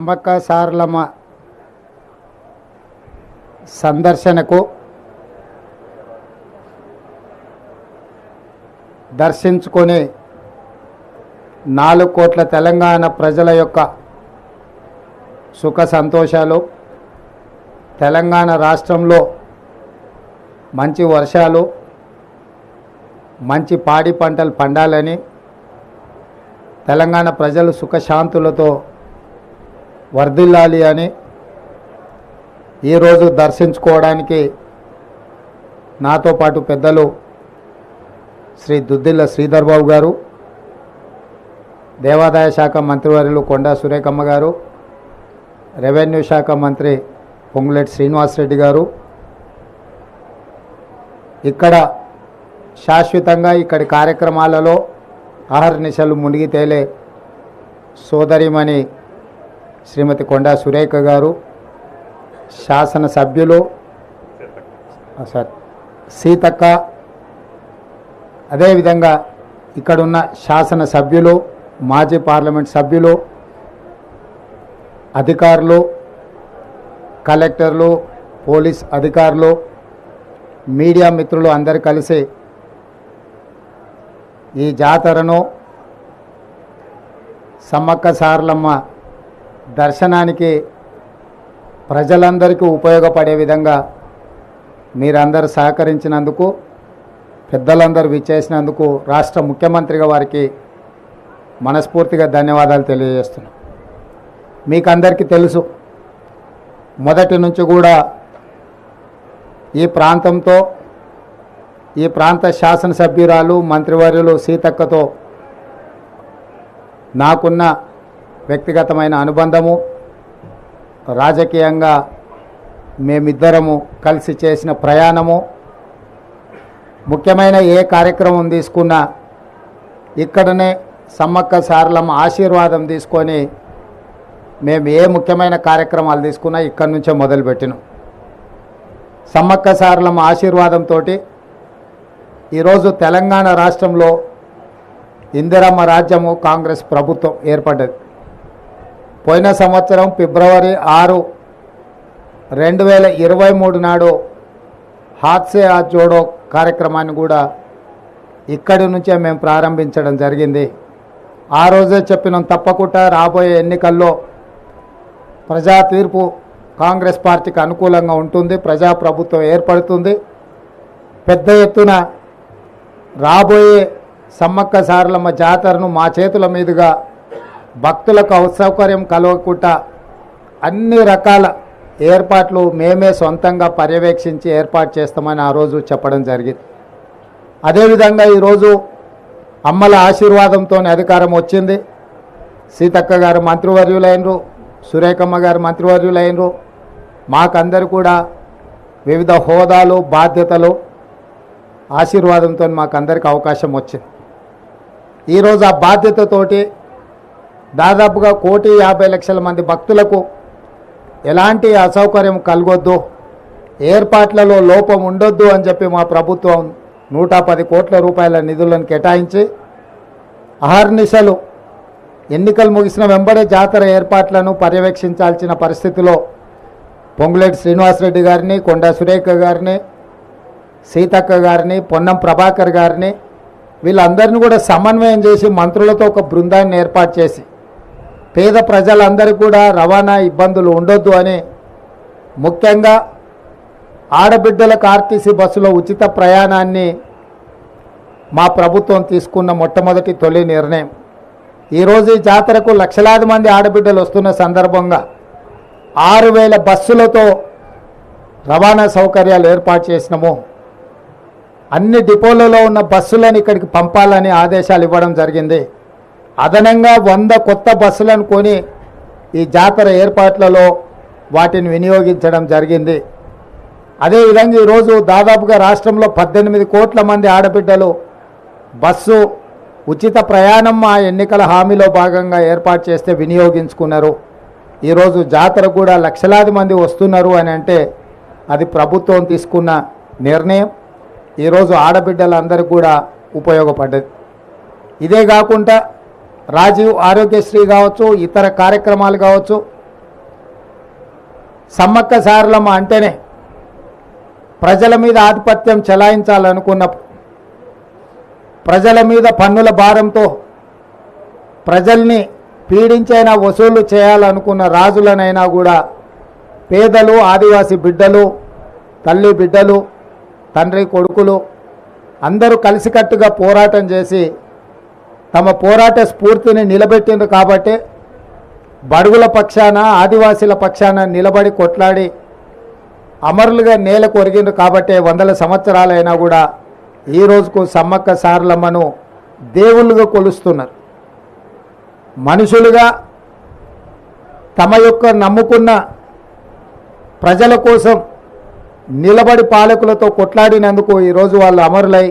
అంబక్క సారలమ్మ సందర్శనకు దర్శించుకొని నాలుగు కోట్ల తెలంగాణ ప్రజల యొక్క సుఖ సంతోషాలు తెలంగాణ రాష్ట్రంలో మంచి వర్షాలు మంచి పాడి పంటలు పండాలని తెలంగాణ ప్రజలు సుఖశాంతులతో వర్ధిల్లాలి అని ఈరోజు దర్శించుకోవడానికి నాతో పాటు పెద్దలు శ్రీ దుద్దిల్ల శ్రీధర్ బాబు గారు దేవాదాయ శాఖ మంత్రివర్యులు కొండా సురేఖమ్మ గారు రెవెన్యూ శాఖ మంత్రి పొంగులేటి శ్రీనివాసరెడ్డి గారు. ఇక్కడ శాశ్వతంగా ఇక్కడి కార్యక్రమాలలో ఆహర్నిశలు మునిగి తేలే సోదరిమణి శ్రీమతి కొండా సురేఖ గారు శాసనసభ్యులు సార్ సీతక్క అదేవిధంగా ఇక్కడున్న శాసనసభ్యులు మాజీ పార్లమెంట్ సభ్యులు అధికారులు కలెక్టర్లు పోలీస్ అధికారులు మీడియా మిత్రులు అందరు కలిసి ఈ జాతరను సమ్మక్క సారలమ్మ దర్శనానికి ప్రజలందరికీ ఉపయోగపడే విధంగా మీరందరూ సహకరించినందుకు పెద్దలందరూ విచ్చేసినందుకు రాష్ట్ర ముఖ్యమంత్రిగా వారికి మనస్ఫూర్తిగా ధన్యవాదాలు తెలియజేస్తున్నాం. మీకు అందరికీ తెలుసు మొదటి నుంచి కూడా ఈ ప్రాంతంతో ఈ ప్రాంత శాసనసభ్యురాలు మంత్రివర్యులు సీతక్కతో నాకున్న వ్యక్తిగతమైన అనుబంధము రాజకీయంగా మేమిద్దరము కలిసి చేసిన ప్రయాణము ముఖ్యమైన ఏ కార్యక్రమం తీసుకున్నా ఇక్కడనే సమ్మక్క సారలమ్మ ఆశీర్వాదం తీసుకొని మేము ఏ ముఖ్యమైన కార్యక్రమాలు తీసుకున్నా ఇక్కడి నుంచే మొదలుపెట్టినాం. సమ్మక్క సారలమ్మ ఆశీర్వాదంతో ఈరోజు తెలంగాణ రాష్ట్రంలో ఇందిరమ్మ రాజ్యము కాంగ్రెస్ ప్రభుత్వం ఏర్పడ్డది. పోయిన సంవత్సరం ఫిబ్రవరి ఆరు రెండు వేల ఇరవై మూడు నాడు హాత్సే ఆ జోడో కార్యక్రమాన్ని కూడా ఇక్కడి నుంచే మేము ప్రారంభించడం జరిగింది. ఆ రోజే చెప్పినాం తప్పకుండా రాబోయే ఎన్నికల్లో ప్రజా తీర్పు కాంగ్రెస్ పార్టీకి అనుకూలంగా ఉంటుంది ప్రజాప్రభుత్వం ఏర్పడుతుంది. పెద్ద ఎత్తున రాబోయే సమ్మక్క సారలమ్మ జాతరను మా చేతుల మీదుగా భక్తులకు అసౌకర్యం కలగకుండా అన్ని రకాల ఏర్పాట్లు మేమే సొంతంగా పర్యవేక్షించి ఏర్పాటు చేస్తామని ఆ రోజు చెప్పడం జరిగింది. అదేవిధంగా ఈరోజు అమ్మల ఆశీర్వాదంతో అధికారం వచ్చింది. సీతక్క గారు మంత్రివర్యులైనరు సురేఖమ్మ గారు మంత్రివర్యులైనరు మాకందరు కూడా వివిధ హోదాలు బాధ్యతలు ఆశీర్వాదంతో మాకందరికి అవకాశం వచ్చింది. ఈరోజు ఆ బాధ్యతతోటి దాదాపుగా కోటి యాభై లక్షల మంది భక్తులకు ఎలాంటి అసౌకర్యం కలగొద్దు ఏర్పాట్లలో లోపం ఉండొద్దు అని చెప్పి మా ప్రభుత్వం నూట పది కోట్ల రూపాయల నిధులను కేటాయించి అహర్నిశలు ఎన్నికలు ముగిసిన వెంబడే జాతర ఏర్పాట్లను పర్యవేక్షించాల్సిన పరిస్థితిలో పొంగులేటి శ్రీనివాసరెడ్డి గారిని కొండా సురేఖ గారిని సీతక్క గారిని పొన్నం ప్రభాకర్ గారిని వీళ్ళందరినీ కూడా సమన్వయం చేసి మంత్రులతో ఒక బృందాన్ని ఏర్పాటు చేసి పేద ప్రజలందరూ కూడా రవాణా ఇబ్బందులు ఉండొద్దు అని ముఖ్యంగా ఆడబిడ్డలకు ఆర్టీసీ బస్సులో ఉచిత ప్రయాణాన్ని మా ప్రభుత్వం తీసుకున్న మొట్టమొదటి తొలి నిర్ణయం. ఈరోజు ఈ జాతరకు లక్షలాది మంది ఆడబిడ్డలు వస్తున్న సందర్భంగా ఆరు వేల బస్సులతో రవాణా సౌకర్యాలు ఏర్పాటు చేసినాము. అన్ని డిపోలలో ఉన్న బస్సులను ఇక్కడికి పంపాలని ఆదేశాలు ఇవ్వడం జరిగింది. అదనంగా వంద కొత్త బస్సులను కొని ఈ జాతర ఏర్పాట్లలో వాటిని వినియోగించడం జరిగింది. అదేవిధంగా ఈరోజు దాదాపుగా రాష్ట్రంలో పద్దెనిమిది కోట్ల మంది ఆడబిడ్డలు బస్సు ఉచిత ప్రయాణం మా ఎన్నికల హామీలో భాగంగా ఏర్పాటు చేస్తే వినియోగించుకున్నారు. ఈరోజు జాతర కూడా లక్షలాది మంది వస్తున్నారు అని అంటే అది ప్రభుత్వం తీసుకున్న నిర్ణయం. ఈరోజు ఆడబిడ్డలందరికీ కూడా ఉపయోగపడ్డది. ఇదే కాకుండా రాజీవ్ ఆరోగ్యశ్రీ కావచ్చు ఇతర కార్యక్రమాలు కావచ్చు సమ్మక్క సారలమ్మ అంటేనే ప్రజల మీద ఆధిపత్యం చెలాయించాలనుకున్నప్పుడు ప్రజల మీద పన్నుల భారంతో ప్రజల్ని పీడించైనా వసూలు చేయాలనుకున్న రాజులనైనా కూడా పేదలు ఆదివాసి బిడ్డలు తల్లి బిడ్డలు తండ్రి కొడుకులు అందరూ కలిసికట్టుగా పోరాటం చేసి తమ పోరాట స్ఫూర్తిని నిలబెట్టింది కాబట్టి బడుగుల పక్షాన ఆదివాసీల పక్షాన నిలబడి కొట్లాడి అమరులుగా నేల కొరిగిండ్రు కాబట్టి వందల సంవత్సరాలైనా కూడా ఈ రోజుకు సమ్మక్క సారలమ్మను దేవుళ్ళుగా కొలుస్తున్నారు. మనుషులుగా తమ యొక్క నమ్ముకున్న ప్రజల కోసం నిలబడి పాలకులతో కొట్లాడినందుకు ఈరోజు వాళ్ళు అమరులై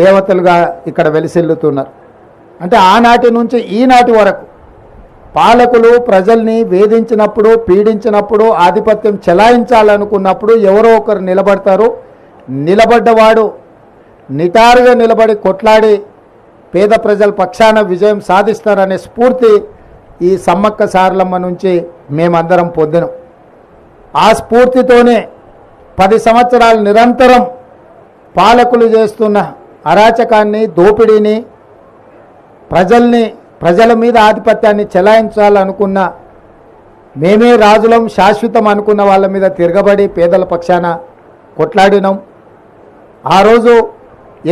దేవతలుగా ఇక్కడ వెలిసిల్లుతున్నారు. అంటే ఆనాటి నుంచి ఈనాటి వరకు పాలకులు ప్రజల్ని వేధించినప్పుడు పీడించినప్పుడు ఆధిపత్యం చెలాయించాలనుకున్నప్పుడు ఎవరో ఒకరు నిలబడతారు. నిలబడ్డవాడు నిటారుగా నిలబడి కొట్లాడి పేద ప్రజల పక్షాన విజయం సాధిస్తారనే స్ఫూర్తి ఈ సమ్మక్క సారలమ్మ నుంచి మేమందరం పొందినం. ఆ స్ఫూర్తితోనే పది సంవత్సరాలు నిరంతరం పాలకులు చేస్తున్న అరాచకాన్ని దోపిడీని ప్రజల్ని ప్రజల మీద ఆధిపత్యాన్ని చెలాయించాలనుకున్న మేమే రాజులం శాశ్వతం అనుకున్న వాళ్ళ మీద తిరగబడి పేదల పక్షాన కొట్లాడినాం. ఆ రోజు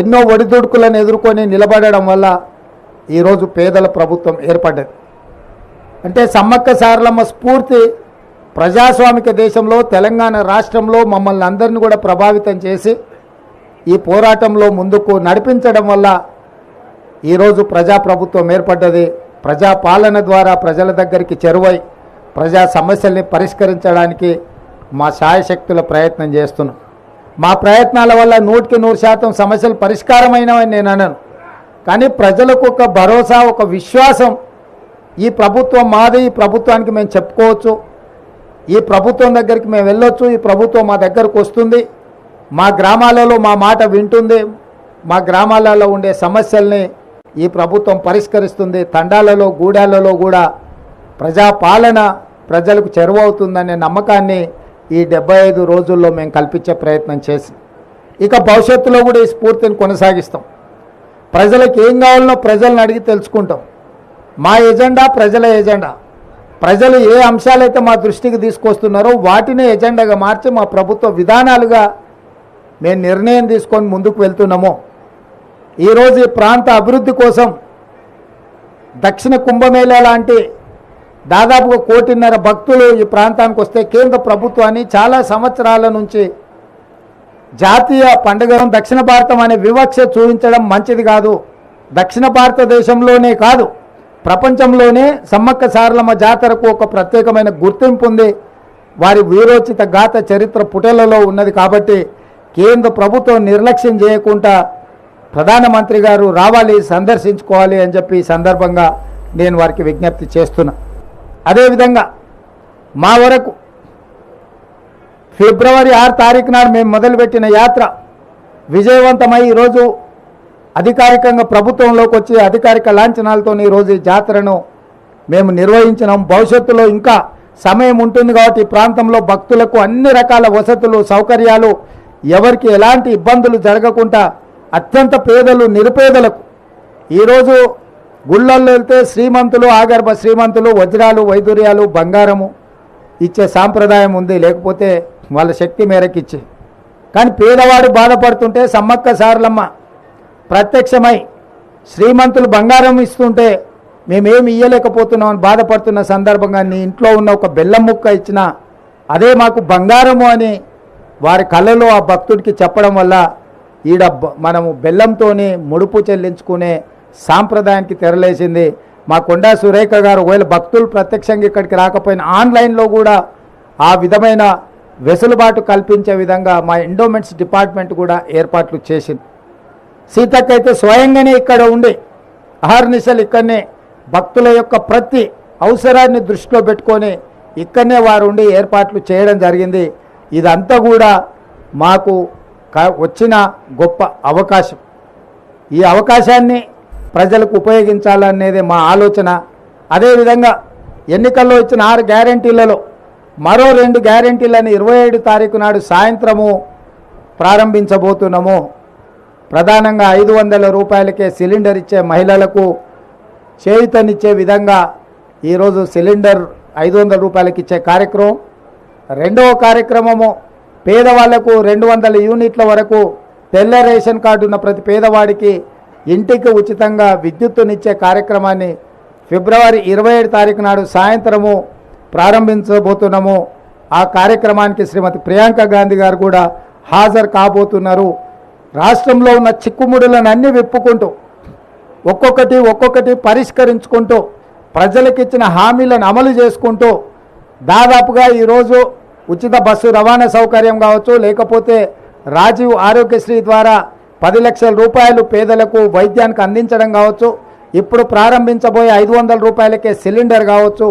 ఎన్నో ఒడిదుడుకులను ఎదుర్కొని నిలబడడం వల్ల ఈరోజు పేదల ప్రభుత్వం ఏర్పడ్డది. అంటే సమ్మక్క సారలమ్మ స్ఫూర్తి ప్రజాస్వామిక దేశంలో తెలంగాణ రాష్ట్రంలో మమ్మల్ని అందరిని కూడా ప్రభావితం చేసి ఈ పోరాటంలో ముందుకు నడిపించడం వల్ల ఈరోజు ప్రజాప్రభుత్వం ఏర్పడ్డది. ప్రజాపాలన ద్వారా ప్రజల దగ్గరికి చెరువై ప్రజా సమస్యల్ని పరిష్కరించడానికి మా శాయశక్తుల ప్రయత్నం చేస్తున్నాం. మా ప్రయత్నాల వల్ల నూటికి నూరు శాతం సమస్యలు పరిష్కారమైనవని నేను అనను. కానీ ప్రజలకు ఒక భరోసా ఒక విశ్వాసం ఈ ప్రభుత్వం మాది ఈ ప్రభుత్వానికి మేము చెప్పుకోవచ్చు. ఈ ప్రభుత్వం దగ్గరికి మేము వెళ్ళొచ్చు ఈ ప్రభుత్వం మా దగ్గరకు వస్తుంది. మా గ్రామాలలో మా మాట వింటుంది. మా గ్రామాలలో ఉండే సమస్యల్ని ఈ ప్రభుత్వం పరిష్కరిస్తుంది. తండాలలో గూడాలలో కూడా ప్రజాపాలన ప్రజలకు చెరువవుతుందనే నమ్మకాన్ని ఈ డెబ్బై ఐదు రోజుల్లో మేము కల్పించే ప్రయత్నం చేసి ఇక భవిష్యత్తులో కూడా ఈ స్ఫూర్తిని కొనసాగిస్తాం. ప్రజలకు ఏం కావాలనో ప్రజలను అడిగి తెలుసుకుంటాం. మా ఎజెండా ప్రజల ఎజెండా. ప్రజలు ఏ అంశాలైతే మా దృష్టికి తీసుకొస్తున్నారో వాటిని ఎజెండాగా మార్చి మా ప్రభుత్వ విధానాలుగా మేము నిర్ణయం తీసుకొని ముందుకు వెళ్తున్నామో. ఈరోజు ఈ ప్రాంత అభివృద్ధి కోసం దక్షిణ కుంభమేళా లాంటి దాదాపుగా కోటిన్నర భక్తులు ఈ ప్రాంతానికి వస్తే కేంద్ర ప్రభుత్వాన్ని చాలా సంవత్సరాల నుంచి జాతీయ పండుగను దక్షిణ భారతం అనే వివక్ష చూపించడం మంచిది కాదు. దక్షిణ భారతదేశంలోనే కాదు ప్రపంచంలోనే సమ్మక్క సారలమ్మ జాతరకు ఒక ప్రత్యేకమైన గుర్తింపు ఉంది. వారి వీరోచిత గాథ చరిత్ర పుటలలో ఉన్నది కాబట్టి కేంద్ర ప్రభుత్వం నిర్లక్ష్యం చేయకుండా ప్రధానమంత్రి గారు రావాలి సందర్శించుకోవాలి అని చెప్పి సందర్భంగా నేను వారికి విజ్ఞప్తి చేస్తున్నా. అదేవిధంగా మా వరకు ఫిబ్రవరి ఆరు తారీఖు నాడు మేము మొదలుపెట్టిన యాత్ర విజయవంతమై ఈరోజు అధికారికంగా ప్రభుత్వంలోకి వచ్చి అధికారిక లాంఛనాలతో ఈరోజు ఈ జాతరను మేము నిర్వహించినాం. భవిష్యత్తులో ఇంకా సమయం ఉంటుంది కాబట్టి ఈ ప్రాంతంలో భక్తులకు అన్ని రకాల వసతులు సౌకర్యాలు ఎవరికి ఎలాంటి ఇబ్బందులు జరగకుండా అత్యంత పేదలు నిరుపేదలకు. ఈరోజు గుళ్ళల్లో వెళ్తే శ్రీమంతులు ఆగర్భ శ్రీమంతులు వజ్రాలు వైదూర్యాలు బంగారము ఇచ్చే సాంప్రదాయం ఉంది. లేకపోతే వాళ్ళ శక్తి మేరకు ఇచ్చే. కానీ పేదవాడు బాధపడుతుంటే సమ్మక్క సారలమ్మ ప్రత్యక్షమై శ్రీమంతులు బంగారం ఇస్తుంటే మేమేమి ఇయ్యలేకపోతున్నాం అని బాధపడుతున్న సందర్భంగా నీ ఇంట్లో ఉన్న ఒక బెల్లం ముక్క ఇచ్చిన అదే మాకు బంగారము అని వారి కళ్ళలో ఆ భక్తుడికి చెప్పడం వల్ల ఈడ బ- మనము బెల్లంతోనే ముడుపు చెల్లించుకునే సాంప్రదాయానికి తెరలేసింది. మా కొండా సురేఖ గారు ఒకవేళ భక్తులు ప్రత్యక్షంగా ఇక్కడికి రాకపోయినా ఆన్లైన్లో కూడా ఆ విధమైన వెసులుబాటు కల్పించే విధంగా మా ఎండోమెంట్స్ డిపార్ట్మెంట్ కూడా ఏర్పాట్లు చేసింది. సీతక్క అయితే స్వయంగానే ఇక్కడ ఉండి అహర్నిశలు ఇక్కడనే భక్తుల యొక్క ప్రతి అవసరాన్ని దృష్టిలో పెట్టుకొని ఇక్కడనే వారు ఉండి ఏర్పాట్లు చేయడం జరిగింది. ఇదంతా కూడా మాకు వచ్చిన గొప్ప అవకాశం. ఈ అవకాశాన్ని ప్రజలకు ఉపయోగించాలనేది మా ఆలోచన. అదేవిధంగా ఎన్నికల్లో ఇచ్చిన ఆరు గ్యారంటీలలో మరో రెండు గ్యారెంటీలను ఇరవై ఏడు తారీఖు నాడు సాయంత్రము ప్రారంభించబోతున్నాము. ప్రధానంగా ఐదు వందల రూపాయలకే సిలిండర్ ఇచ్చే మహిళలకు చేయుతనిచ్చే విధంగా ఈరోజు సిలిండర్ ఐదు వందల రూపాయలకి ఇచ్చే కార్యక్రమం. రెండవ కార్యక్రమము పేదవాళ్ళకు రెండు వందల యూనిట్ల వరకు తెల్ల రేషన్ కార్డు ఉన్న ప్రతి పేదవాడికి ఇంటికి ఉచితంగా విద్యుత్తునిచ్చే కార్యక్రమాన్ని ఫిబ్రవరి ఇరవై ఏడు తారీఖు నాడు సాయంత్రము ప్రారంభించబోతున్నాము. ఆ కార్యక్రమానికి శ్రీమతి ప్రియాంక గాంధీ గారు కూడా హాజరు కాబోతున్నారు. రాష్ట్రంలో ఉన్న చిక్కుముడులను అన్ని విప్పుకుంటూ ఒక్కొక్కటి ఒక్కొక్కటి పరిష్కరించుకుంటూ ప్రజలకు ఇచ్చిన హామీలను అమలు చేసుకుంటూ దాదాపుగా ఈరోజు ఉచిత బస్సు రవాణా సౌకర్యం కావచ్చు లేకపోతే రాజీవ్ ఆరోగ్యశ్రీ ద్వారా పది లక్షల రూపాయలు పేదలకు వైద్యానికి అందించడం కావచ్చు ఇప్పుడు ప్రారంభించబోయే ఐదు వందల రూపాయలకే సిలిండర్ కావచ్చు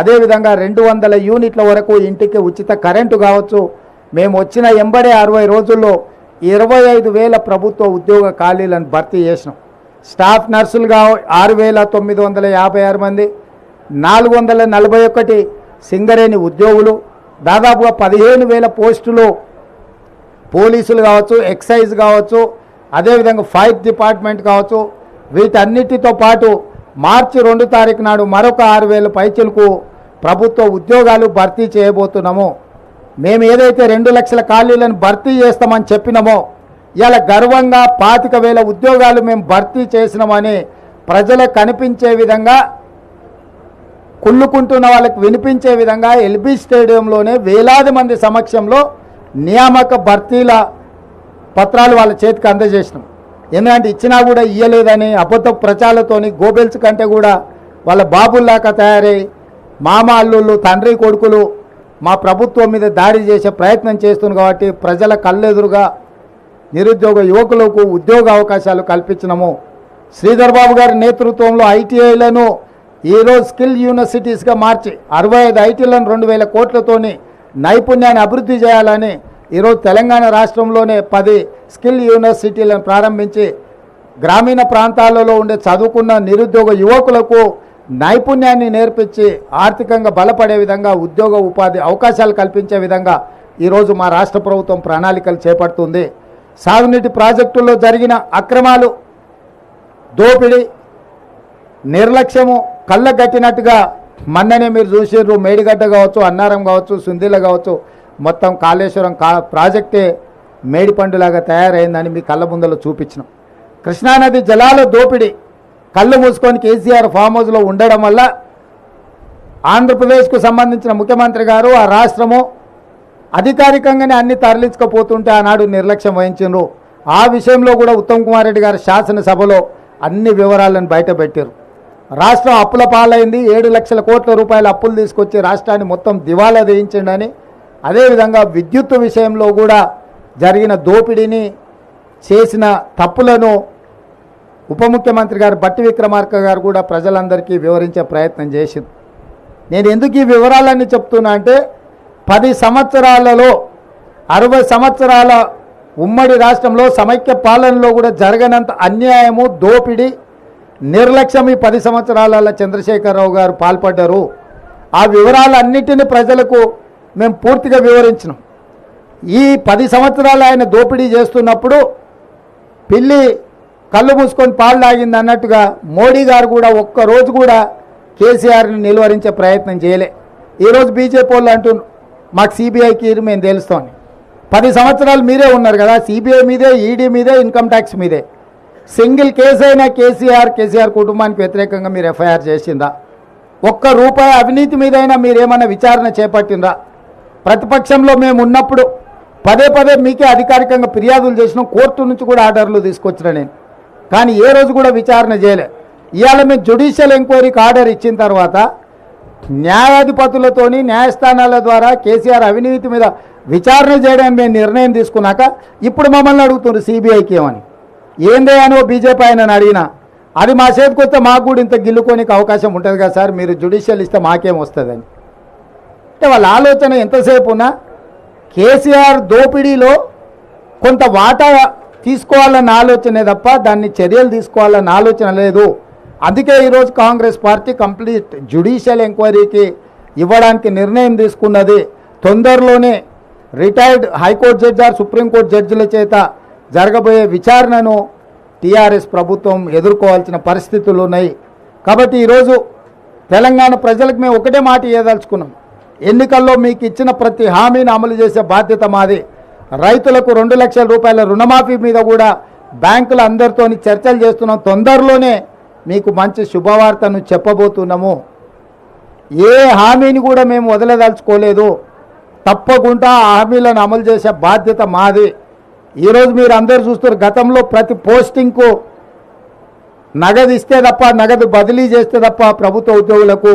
అదేవిధంగా రెండు వందల యూనిట్ల వరకు ఇంటికి ఉచిత కరెంటు కావచ్చు. మేము వచ్చిన ఎంబడే అరవై రోజుల్లో ఇరవై ఐదు వేల ప్రభుత్వ ఉద్యోగ ఖాళీలను భర్తీ చేసినాం. స్టాఫ్ నర్సులుగా ఆరు వేల తొమ్మిది వందల యాభై ఆరు మంది నాలుగు వందల నలభై ఒకటి సింగరేణి ఉద్యోగులు దాదాపుగా పదిహేను వేల పోస్టులు పోలీసులు కావచ్చు ఎక్సైజ్ కావచ్చు అదేవిధంగా ఫైర్ డిపార్ట్మెంట్ కావచ్చు వీటన్నిటితో పాటు మార్చి రెండు తారీఖు నాడు మరొక ఆరు వేల పైచలకు ప్రభుత్వ ఉద్యోగాలు భర్తీ చేయబోతున్నాము. మేము ఏదైతే రెండు లక్షల ఖాళీలను భర్తీ చేస్తామని చెప్పినామో ఇలా గర్వంగా పాతిక వేల ఉద్యోగాలు మేము భర్తీ చేసినామని ప్రజలకు కనిపించే విధంగా కుళ్ళుకుంటున్న వాళ్ళకి వినిపించే విధంగా ఎల్బీ స్టేడియంలోనే వేలాది మంది సమక్షంలో నియామక భర్తీల పత్రాలు వాళ్ళ చేతికి అందజేసినాం. ఎందుకంటే ఇచ్చినా కూడా ఇయ్యలేదని అబద్ధ ప్రచారాలతోని గోబెల్స్ కంటే కూడా వాళ్ళ బాబుల్లాగా తయారై మామ అల్లుళ్ళు తండ్రి కొడుకులు మా ప్రభుత్వం మీద దాడి చేసే ప్రయత్నం చేస్తుంది కాబట్టి ప్రజల కళ్ళెదురుగా నిరుద్యోగ యువకులకు ఉద్యోగ అవకాశాలు కల్పించినము. శ్రీధర్ బాబు గారి నేతృత్వంలో ఐటీఐలను ఈరోజు స్కిల్ యూనివర్సిటీస్గా మార్చి అరవై ఐదు ఐటీలను రెండు వేల కోట్లతోని నైపుణ్యాన్ని అభివృద్ధి చేయాలని ఈరోజు తెలంగాణ రాష్ట్రంలోనే పది స్కిల్ యూనివర్సిటీలను ప్రారంభించి గ్రామీణ ప్రాంతాలలో ఉండే చదువుకున్న నిరుద్యోగ యువకులకు నైపుణ్యాన్ని నేర్పించి ఆర్థికంగా బలపడే విధంగా ఉద్యోగ ఉపాధి అవకాశాలు కల్పించే విధంగా ఈరోజు మా రాష్ట్ర ప్రభుత్వం ప్రణాళికలు చేపడుతుంది. సాగునీటి ప్రాజెక్టుల్లో జరిగిన అక్రమాలు దోపిడీ నిర్లక్ష్యము కళ్ళగట్టినట్టుగా మన్ననే మీరు చూసిర్రు మేడిగడ్డ కావచ్చు అన్నారం కావచ్చు సుందిల కావచ్చు మొత్తం కాళేశ్వరం కా ప్రాజెక్టే మేడిపండులాగా తయారైందని మీ కళ్ళ ముందలో చూపించినాం. కృష్ణానది జలాల దోపిడీ కళ్ళు మూసుకొని కేసీఆర్ ఫామ్ హౌస్లో ఉండడం వల్ల ఆంధ్రప్రదేశ్కు సంబంధించిన ముఖ్యమంత్రి గారు ఆ రాష్ట్రము అధికారికంగానే అన్ని తరలించకపోతుంటే ఆనాడు నిర్లక్ష్యం వహించిండ్రు. ఆ విషయంలో కూడా ఉత్తమ్ కుమార్ రెడ్డి గారు శాసనసభలో అన్ని వివరాలను బయటపెట్టారు రాష్ట్రం అప్పుల పాలైంది. ఏడు లక్షల కోట్ల రూపాయల అప్పులు తీసుకొచ్చి రాష్ట్రాన్ని మొత్తం దివాలా వేయించిండని అదేవిధంగా విద్యుత్ విషయంలో కూడా జరిగిన దోపిడీని చేసిన తప్పులను ఉప ముఖ్యమంత్రి గారు బట్టి విక్రమార్క గారు కూడా ప్రజలందరికీ వివరించే ప్రయత్నం చేసింది. నేను ఎందుకు ఈ వివరాలన్నీ చెప్తున్నా అంటే పది సంవత్సరాలలో అరవై సంవత్సరాల ఉమ్మడి రాష్ట్రంలో సమైక్య పాలనలో కూడా జరగనంత అన్యాయము దోపిడీ నిర్లక్ష్యం ఈ పది సంవత్సరాల చంద్రశేఖరరావు గారు పాల్పడ్డారు. ఆ వివరాలన్నిటిని ప్రజలకు మేము పూర్తిగా వివరించినాం. ఈ పది సంవత్సరాలు ఆయన దోపిడీ చేస్తున్నప్పుడు పిల్లి కళ్ళు మూసుకొని పాలు తాగింది అన్నట్టుగా మోడీ గారు కూడా ఒక్క రోజు కూడా కేసీఆర్ని నిలువరించే ప్రయత్నం చేయలే. ఈరోజు బీజేపీ వాళ్ళు అంటున్నారు మాకు సిబిఐకి మేము తెలుస్తామని. పది సంవత్సరాలు మీరే ఉన్నారు కదా సిబిఐ మీదే ఈడీ మీదే ఇన్కమ్ ట్యాక్స్ మీదే. సింగిల్ కేసు అయినా కేసీఆర్ కేసీఆర్ కుటుంబానికి వ్యతిరేకంగా మీరు ఎఫ్ఐఆర్ చేసిందా ఒక్క రూపాయి అవినీతి మీదైనా మీరేమైనా విచారణ చేపట్టిందా ప్రతిపక్షంలో మేము ఉన్నప్పుడు పదే పదే మీకే అధికారికంగా ఫిర్యాదులు చేసినాం కోర్టు నుంచి కూడా ఆర్డర్లు తీసుకొచ్చిన నేను. కానీ ఏ రోజు కూడా విచారణ చేయలే. ఇవాళ మేము జ్యుడిషియల్ ఎంక్వైరీకి ఆర్డర్ ఇచ్చిన తర్వాత న్యాయాధిపతులతోని న్యాయస్థానాల ద్వారా కేసీఆర్ అవినీతి మీద విచారణ చేయడానికి మేము నిర్ణయం తీసుకున్నాక ఇప్పుడు మమ్మల్ని అడుగుతున్నారు సిబిఐకి ఏమని ఏందే అని ఓ బీజేపీ ఆయన అడిగిన? అది మా చేతికి వస్తే మాకు కూడా ఇంత గిల్లుకోనికి అవకాశం ఉంటుంది కదా సార్ మీరు జ్యుడిషియల్ ఇస్తే మాకేం వస్తుందని. అంటే వాళ్ళ ఆలోచన ఎంతసేపు ఉన్నా కేసీఆర్ దోపిడీలో కొంత వాటా తీసుకోవాలన్న ఆలోచనే తప్ప దాన్ని చర్యలు తీసుకోవాలన్న ఆలోచన లేదు. అందుకే ఈరోజు కాంగ్రెస్ పార్టీ కంప్లీట్ జ్యుడిషియల్ ఎంక్వైరీకి ఇవ్వడానికి నిర్ణయం తీసుకున్నది. తొందరలోనే retired high court judge or supreme court జడ్జిల చేత జరగబోయే విచారణను టీఆర్ఎస్ ప్రభుత్వం ఎదుర్కోవాల్సిన పరిస్థితులు ఉన్నాయి. కాబట్టి ఈరోజు తెలంగాణ ప్రజలకు మేము ఒకటే మాట ఇవ్వదలుచుకున్నాం ఎన్నికల్లో మీకు ఇచ్చిన ప్రతి హామీని అమలు చేసే బాధ్యత మాది. రైతులకు రెండు లక్షల రూపాయల రుణమాఫీ మీద కూడా బ్యాంకుల అందరితోని చర్చలు చేస్తున్నాం. తొందరలోనే మీకు మంచి శుభవార్తను చెప్పబోతున్నాము. ఏ హామీని కూడా మేము వదలదలుచుకోలేదు. తప్పకుండా ఆ హామీలను అమలు చేసే బాధ్యత మాది. ఈరోజు మీరు అందరు చూస్తారు గతంలో ప్రతి పోస్టింగ్కు నగదు ఇస్తే తప్ప నగదు బదిలీ చేస్తే తప్ప ప్రభుత్వ ఉద్యోగులకు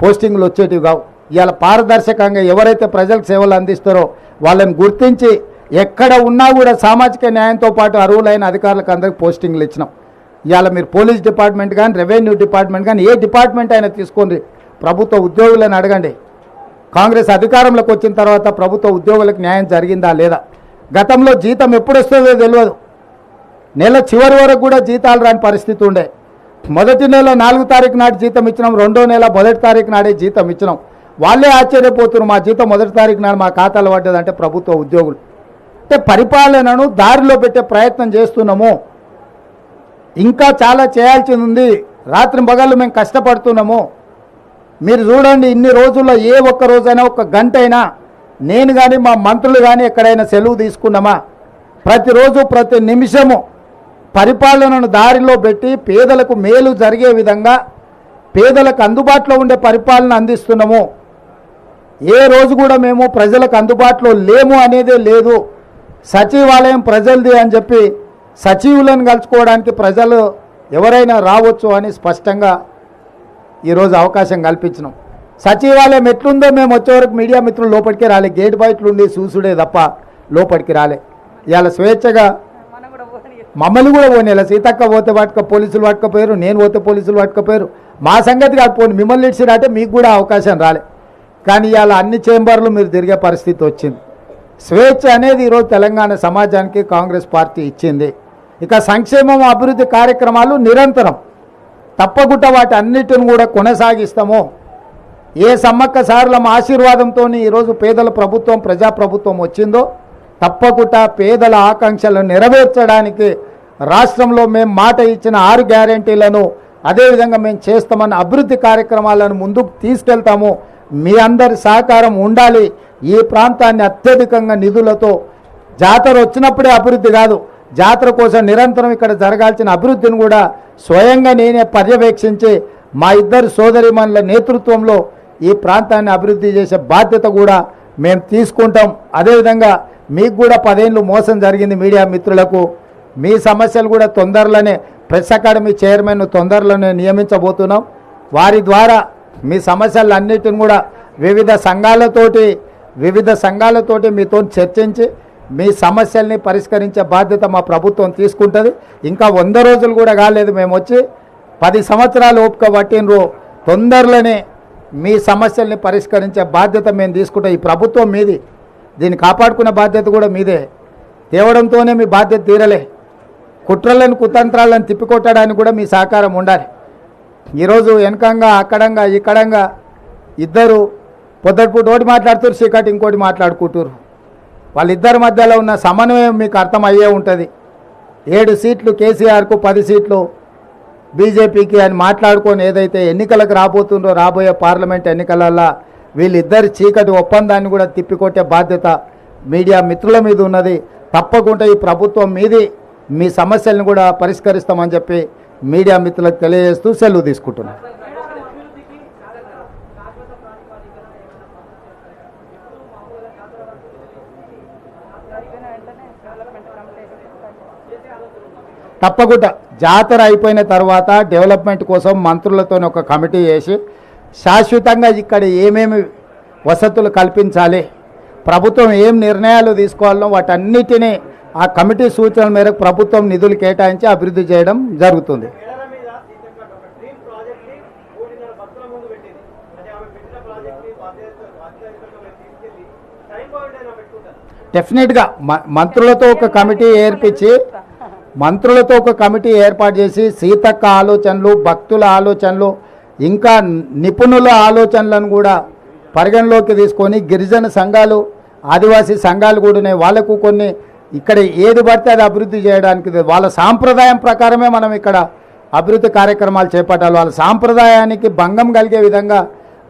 పోస్టింగ్లు వచ్చేటివి కావు. ఇవాళ పారదర్శకంగా ఎవరైతే ప్రజలకు సేవలు అందిస్తారో వాళ్ళని గుర్తించి ఎక్కడ ఉన్నా కూడా సామాజిక న్యాయంతో పాటు అర్హులైన అధికారులకు అందరికి పోస్టింగ్లు ఇచ్చినాం. ఇవాళ మీరు పోలీస్ డిపార్ట్మెంట్ కానీ రెవెన్యూ డిపార్ట్మెంట్ కానీ ఏ డిపార్ట్మెంట్ అయినా తీసుకోండి. ప్రభుత్వ ఉద్యోగులను అడగండి. కాంగ్రెస్ అధికారంలోకి వచ్చిన తర్వాత ప్రభుత్వ ఉద్యోగులకు న్యాయం జరిగిందా లేదా? గతంలో జీతం ఎప్పుడు వస్తుందో తెలియదు. నెల చివరి వరకు కూడా జీతాలు రాని పరిస్థితి ఉండే. మొదటి నెల నాలుగు తారీఖు నాటి జీతం ఇచ్చినాం రెండో నెల మొదటి తారీఖు నాడే జీతం ఇచ్చినాం. వాళ్ళే ఆశ్చర్యపోతున్నారు మా జీతం మొదటి తారీఖు నాడు మా ఖాతాలో పడ్డదంటే ప్రభుత్వ ఉద్యోగులు. అంటే పరిపాలనను దారిలో పెట్టే ప్రయత్నం చేస్తున్నాము. ఇంకా చాలా చేయాల్సింది ఉంది. రాత్రి పగళ్ళు మేము కష్టపడుతున్నాము. మీరు చూడండి ఇన్ని రోజుల్లో ఏ ఒక్క రోజైనా ఒక గంట అయినా నేను కానీ మా మంత్రులు కానీ ఎక్కడైనా సెలవు తీసుకున్నామా? ప్రతిరోజు ప్రతి నిమిషము పరిపాలనను దారిలో పెట్టి పేదలకు మేలు జరిగే విధంగా పేదలకు అందుబాటులో ఉండే పరిపాలన అందిస్తున్నాము. ఏ రోజు కూడా మేము ప్రజలకు అందుబాటులో లేము అనేదే లేదు. సచివాలయం ప్రజలది అని చెప్పి సచివులను కలుసుకోవడానికి ప్రజలు ఎవరైనా రావచ్చు అని స్పష్టంగా ఈరోజు అవకాశం కల్పించినాం. సచివాలయం ఎట్లుందో మేము వచ్చేవరకు మీడియా మిత్రులు లోపలికి రాలే. గేట్ బయటలు ఉండి చూసుడే తప్ప లోపలికి రాలే. ఇవాళ స్వేచ్ఛగా మమ్మల్ని కూడా పోనీ సీతక్క పోతే పట్టుక పోలీసులు పట్టుకపోయారు నేను పోతే పోలీసులు పట్టుకపోయారు మా సంగతి కాదు పోనీ మిమ్మల్ని ఇచ్చినట్టే మీకు కూడా అవకాశం రాలే. కానీ ఇవాళ అన్ని చేంబర్లు మీరు తిరిగే పరిస్థితి వచ్చింది. స్వేచ్ఛ అనేది ఈరోజు తెలంగాణ సమాజానికి కాంగ్రెస్ పార్టీ ఇచ్చింది. ఇక సంక్షేమం అభివృద్ధి కార్యక్రమాలు నిరంతరం. తప్పకుండా వాటి అన్నిటిని కూడా కొనసాగిస్తాము. ఏ సమ్మక్క సారులమ్మ ఆశీర్వాదంతో ఈరోజు పేదల ప్రభుత్వం ప్రజాప్రభుత్వం వచ్చిందో తప్పకుండా పేదల ఆకాంక్షలను నెరవేర్చడానికి రాష్ట్రంలో మేము మాట ఇచ్చిన ఆరు గ్యారంటీలను అదేవిధంగా మేము చేస్తామన్న అభివృద్ధి కార్యక్రమాలను ముందుకు తీసుకెళ్తాము. మీ అందరి సహకారం ఉండాలి. ఈ ప్రాంతాన్ని అత్యధికంగా నిధులతో జాతర వచ్చినప్పుడే అభివృద్ధి కాదు జాతర కోసం నిరంతరం ఇక్కడ జరగాల్సిన అభివృద్ధిని కూడా స్వయంగా నేనే పర్యవేక్షించి మా ఇద్దరు సోదరిమణుల నేతృత్వంలో ఈ ప్రాంతాన్ని అభివృద్ధి చేసే బాధ్యత కూడా మేము తీసుకుంటాం. అదేవిధంగా మీకు కూడా పదేళ్ళు మోసం జరిగింది మీడియా మిత్రులకు. మీ సమస్యలు కూడా తొందరలోనే ప్రెస్ అకాడమీ చైర్మన్ తొందరలోనే నియమించబోతున్నాం. వారి ద్వారా మీ సమస్యలన్నిటిని కూడా వివిధ సంఘాలతోటి వివిధ సంఘాలతోటి మీతో చర్చించి మీ సమస్యల్ని పరిష్కరించే బాధ్యత మా ప్రభుత్వం తీసుకుంటుంది. ఇంకా వంద రోజులు కూడా కాలేదు. మేము వచ్చి పది సంవత్సరాలు ఓపిక పట్టినరు తొందరలోనే మీ సమస్యల్ని పరిష్కరించే బాధ్యత మేము తీసుకుంటాం. ఈ ప్రభుత్వం మీది. దీన్ని కాపాడుకునే బాధ్యత కూడా మీదే. తేవడంతోనే మీ బాధ్యత తీరలే. కుట్రలను కుతంత్రాలను తిప్పికొట్టడానికి కూడా మీ సహకారం ఉండాలి. ఈరోజు వెనకంగా అక్కడంగా ఇక్కడంగా ఇద్దరు పొద్దుటిపూట ఒకటి మాట్లాడుతారు చీకటి ఇంకోటి మాట్లాడుకుంటారు వాళ్ళిద్దరి మధ్యలో ఉన్న సమన్వయం మీకు అర్థమయ్యే ఉంటుంది. ఏడు సీట్లు కేసీఆర్కు పది సీట్లు బీజేపీకి అని మాట్లాడుకొని ఏదైతే ఎన్నికలకు రాబోతుందో రాబోయే పార్లమెంట్ ఎన్నికలల్లో వీళ్ళిద్దరి చీకటి ఒప్పందాన్ని కూడా తిప్పికొట్టే బాధ్యత మీడియా మిత్రుల మీద ఉన్నది. తప్పకుండా ఈ ప్రభుత్వం మీది మీ సమస్యలను కూడా పరిష్కరిస్తామని చెప్పి మీడియా మిత్రులకు తెలియజేస్తూ సెలవు తీసుకుంటున్నాను తప్పకుండా జాతర అయిపోయిన తర్వాత డెవలప్మెంట్ కోసం మంత్రులతో ఒక కమిటీ వేసి శాశ్వతంగా ఇక్కడ ఏమేమి వసతులు కల్పించాలి ప్రభుత్వం ఏం నిర్ణయాలు తీసుకోవాలో వాటన్నిటినీ ఆ కమిటీ సూచనల మేరకు ప్రభుత్వం నిధులు కేటాయించి అభివృద్ధి చేయడం జరుగుతుంది. డెఫినెట్గా మ- మంత్రులతో ఒక కమిటీ ఏర్పించి మంత్రులతో ఒక కమిటీ ఏర్పాటు చేసి సీతక్క ఆలోచనలు భక్తుల ఆలోచనలు ఇంకా నిపుణుల ఆలోచనలను కూడా పరిగణలోకి తీసుకొని గిరిజన సంఘాలు ఆదివాసీ సంఘాలు కూడా ఉన్నాయి. వాళ్ళకు కొన్ని ఇక్కడ ఏది పడితే అది అభివృద్ధి చేయడానికి వాళ్ళ సాంప్రదాయం ప్రకారమే మనం ఇక్కడ అభివృద్ధి కార్యక్రమాలు చేపట్టాలి. వాళ్ళ సాంప్రదాయానికి భంగం కలిగే విధంగా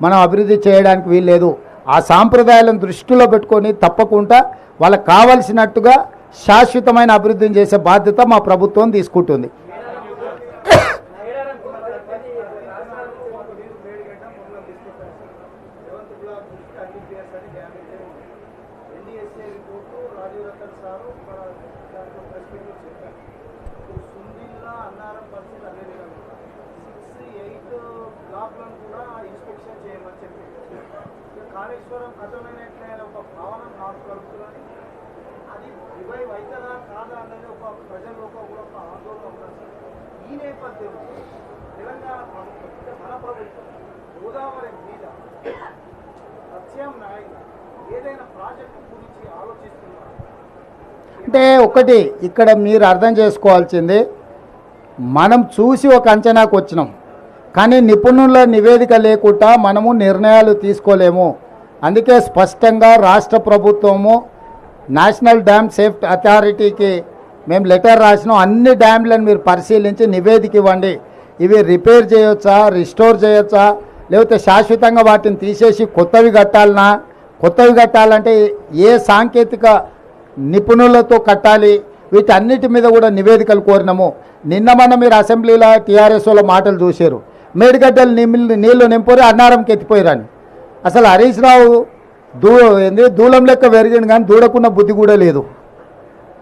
మనం అభివృద్ధి చేయడానికి వీల్లేదు. ఆ సాంప్రదాయాలను దృష్టిలో పెట్టుకొని తప్పకుండా వాళ్ళకి కావలసినట్టుగా శాశ్వతమైన అభివృద్ధిని చేసే బాధ్యత మా ప్రభుత్వం తీసుకుంటుంది రేవంత్ బ్లాక్ దృష్టి అన్ని పేర్స్ అని damage NDSA report Rajiv Ratan sir మన దాంట్లో ప్రెస్ మీట్లో చెప్పారు ఇప్పుడు సుందిల్లా అన్నారం పరిస్థితి అదే విధంగా సిక్స్ ఎయిట్ బ్లాక్లను కూడా ఇన్స్పెక్షన్ చేయమని చెప్పి ఇక కాళేశ్వరం కథమైనట్లే అనే ఒక భావన నాకు కలుగుతుందని అది రివైవ్ అవుతుందా కాదా అన్నది ఒక ప్రజల్లో ఒక కూడా ఒక ఆందోళన ఉన్నది ఈ నేపథ్యంలో తెలంగాణ ప్రభుత్వం మన ప్రభుత్వం గోదావరి మీద ప్రత్యామ్నాయంగా ఏదైనా ప్రాజెక్టు గురించి ఆలోచిస్తున్నారు అంటే ఒకటి ఇక్కడ మీరు అర్థం చేసుకోవాల్సింది మనం చూసి ఒక అంచనాకు వచ్చినాం కానీ నిపుణుల నివేదిక లేకుండా మనము నిర్ణయాలు తీసుకోలేము. అందుకే స్పష్టంగా రాష్ట్ర ప్రభుత్వము నేషనల్ డ్యామ్ సేఫ్టీ అథారిటీకి మేము లెటర్ రాసినాం అన్ని డ్యామ్లను మీరు పరిశీలించి నివేదిక ఇవ్వండి. ఇవి రిపేర్ చేయొచ్చా రిస్టోర్ చేయొచ్చా లేకపోతే శాశ్వతంగా వాటిని తీసేసి కొత్తవి కట్టాలనా? కొత్తవి కట్టాలంటే ఏ సాంకేతిక నిపుణులతో కట్టాలి? వీటన్నిటి మీద కూడా నివేదికలు కోరినాము. నిన్న మొన్న మీరు అసెంబ్లీలో టీఆర్ఎస్లో మాటలు చూశారు. మేడిగడ్డలు నీళ్ళు నీళ్ళు నింపోరు అన్నారంకి ఎత్తిపోయారని. అసలు హరీష్ రావు దూ ఏంది దూలం లెక్క పెరిగింది కానీ దూడకున్న బుద్ధి కూడా లేదు.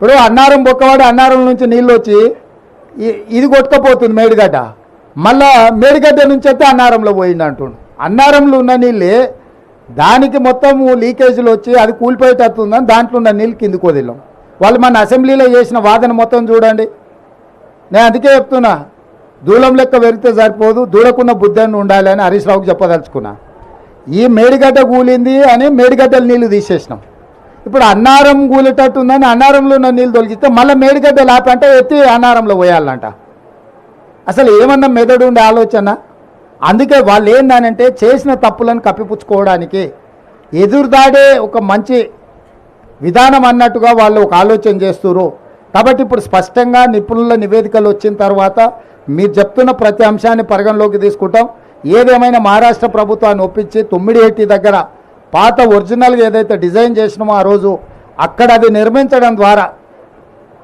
ఇప్పుడు అన్నారం బొక్కవాడు అన్నారం నుంచి నీళ్ళు వచ్చి ఇది కొట్టుకపోతుంది మేడిగడ్డ. మళ్ళా మేడిగడ్డ నుంచి అయితే అన్నారంలో పోయింది అంటుండు. అన్నారంలో ఉన్న నీళ్ళే దానికి మొత్తం లీకేజీలు వచ్చి అది కూలిపోయేటట్టుందని దాంట్లో ఉన్న నీళ్ళు కిందికి వదిలాం. వాళ్ళు మన అసెంబ్లీలో చేసిన వాదన మొత్తం చూడండి. నేను అందుకే చెప్తున్నా దూలం లెక్క పెరిగితే సరిపోదు దూడకున్న బుద్ధి అని ఉండాలి అని హరీష్ రావుకి చెప్పదలుచుకున్నా. ఈ మేడిగడ్డ కూలింది అని మేడిగడ్డల నీళ్ళు తీసేసినాం. ఇప్పుడు అన్నారం కూలేటట్టు ఉందని అన్నారంలో ఉన్న నీళ్ళు తొలగిస్తే మళ్ళీ మేడిగడ్డ లాపంటే ఎత్తి అన్నారంలో పోయాలంట. అసలు ఏమన్నా మెదడు ఉండే ఆలోచన? అందుకే వాళ్ళు ఏందనంటే చేసిన తప్పులను కప్పిపుచ్చుకోవడానికి ఎదురుదాడే ఒక మంచి విధానం అన్నట్టుగా వాళ్ళు ఒక ఆలోచన చేస్తున్నారు కాబట్టి ఇప్పుడు స్పష్టంగా నిపుణుల నివేదికలు వచ్చిన తర్వాత మీరు చెప్తున్న ప్రతి అంశాన్ని పరిగణలోకి తీసుకుంటాం. ఏదేమైనా మహారాష్ట్ర ప్రభుత్వాన్ని ఒప్పించి తొమ్మిడి దగ్గర పాత ఒరిజినల్గా ఏదైతే డిజైన్ చేసినామో ఆ రోజు అక్కడ అది నిర్మించడం ద్వారా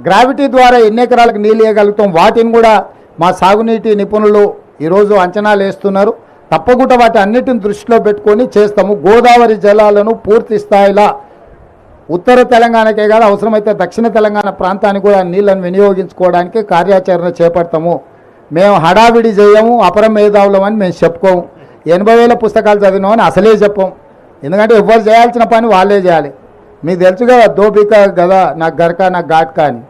గ్రావిటీ ద్వారా ఎన్ని ఎకరాలకు నీళ్ళు ఇవ్వగలుగుతాం వాటిని కూడా మా సాగునీటి నిపుణులు ఈరోజు అంచనాలు వేస్తున్నారు. తప్పకుండా వాటి అన్నిటిని దృష్టిలో పెట్టుకొని చేస్తాము. గోదావరి జలాలను పూర్తి స్థాయిలో ఉత్తర తెలంగాణకే కాదు అవసరమైతే దక్షిణ తెలంగాణ ప్రాంతానికి కూడా నీళ్ళను వినియోగించుకోవడానికి కార్యాచరణ చేపడతాము. మేము హడావిడి చేయము అపరం మేధావులం అని మేము చెప్పుకోము. ఎనభై వేల పుస్తకాలు చదివినామని అసలే చెప్పాము ఎందుకంటే ఎవరు చేయాల్సిన పని వాళ్ళే చేయాలి. మీకు తెలుసు కదా దోపిక గదా నాకు గరక నాకు ఘాట్క అని.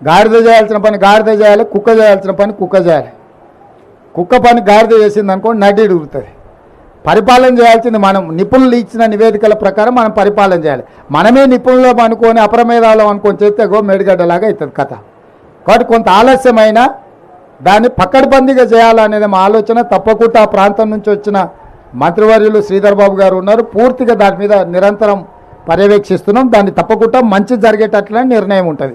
గాడిద చేయాల్సిన పని గాడిద చేయాలి కుక్క చేయాల్సిన పని కుక్క చేయాలి. కుక్క పని గాడిద చేసింది అనుకోండి నడ్డి ఉడుగుతుంది పరిపాలన చేయాల్సింది మనం నిపుణులు ఇచ్చిన నివేదికల ప్రకారం మనం పరిపాలన చేయాలి. మనమే నిపుణులం అనుకొని అప్రమేదాలం అనుకొని చేస్తే గో మెడిగడ్డలాగా అవుతుంది కథ. కాబట్టి కొంత ఆలస్యమైన దాన్ని పక్కడబందీగా చేయాలనేది మా ఆలోచన. తప్పకుండా ఆ ప్రాంతం నుంచి వచ్చిన మంత్రివర్యులు శ్రీధర్ బాబు గారు ఉన్నారు. పూర్తిగా దాని మీద నిరంతరం పర్యవేక్షిస్తున్నాం. దాన్ని తప్పకుండా మంచి జరిగేటట్లనే నిర్ణయం ఉంటుంది.